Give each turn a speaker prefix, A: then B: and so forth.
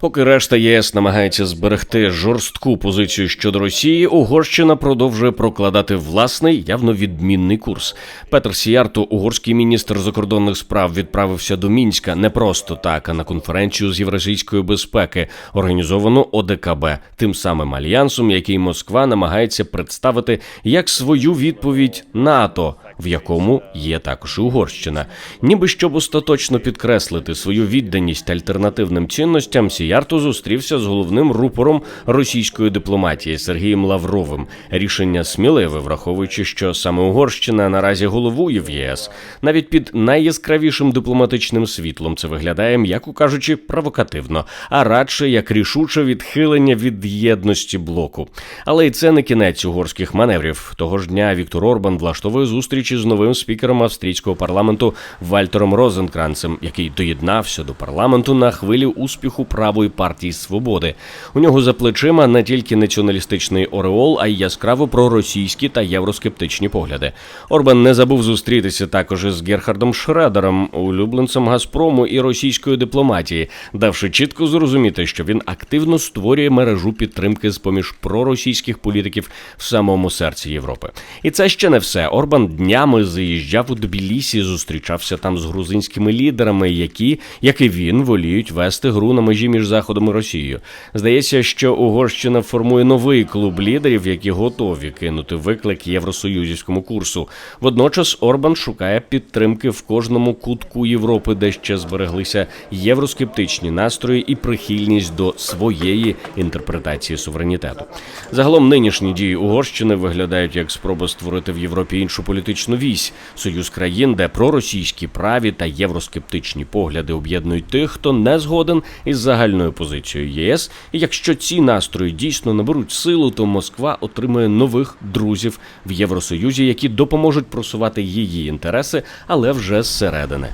A: Поки решта ЄС намагається зберегти жорстку позицію щодо Росії, Угорщина продовжує прокладати власний явно відмінний курс. Петр Сіярто, угорський міністр закордонних справ, відправився до мінська не просто так, а на конференцію з євразійської безпеки, організовану ОДКБ, тим самим альянсом, який Москва намагається представити як свою відповідь НАТО. В якому є також і Угорщина, ніби щоб остаточно підкреслити свою відданість альтернативним цінностям, Сіярто зустрівся з головним рупором російської дипломатії Сергієм Лавровим. Рішення сміливе, враховуючи, що саме Угорщина наразі головує в ЄС. Навіть під найяскравішим дипломатичним світлом це виглядає, м'яко кажучи, провокативно, а радше як рішуче відхилення від єдності блоку. Але й це не кінець угорських маневрів. Того ж дня Віктор Орбан влаштовує зустрічі з новим спікером австрійського парламенту Вальтером Розенкранцем, який доєднався до парламенту на хвилі успіху правої партії свободи. У нього за плечима не тільки націоналістичний ореол, а й яскраво проросійські та євроскептичні погляди. Орбан не забув зустрітися також із Герхардом Шредером, улюбленцем Газпрому і російської дипломатії, давши чітко зрозуміти, що він активно створює мережу підтримки з поміж проросійських політиків в самому серці Європи. І це ще не все. Орбан днями заїжджав у Тбілісі, зустрічався там з грузинськими лідерами, які, як і він, воліють вести гру на межі між заходом і Росією. Здається, що Угорщина формує новий клуб лідерів, які готові кинути виклик євросоюзівському курсу. Водночас Орбан шукає підтримки в кожному кутку Європи, де ще збереглися євроскептичні настрої і прихильність до своєї інтерпретації суверенітету. Загалом нинішні дії Угорщини виглядають як спроба створити в Європі іншу політичну вісь союз країн, де проросійські праві та євроскептичні погляди об'єднують тих, хто не згоден із загальною позицією єС. І якщо ці настрої дійсно наберуть силу, то Москва отримає нових друзів в Євросоюзі, які допоможуть просувати її інтереси, але вже зсередини.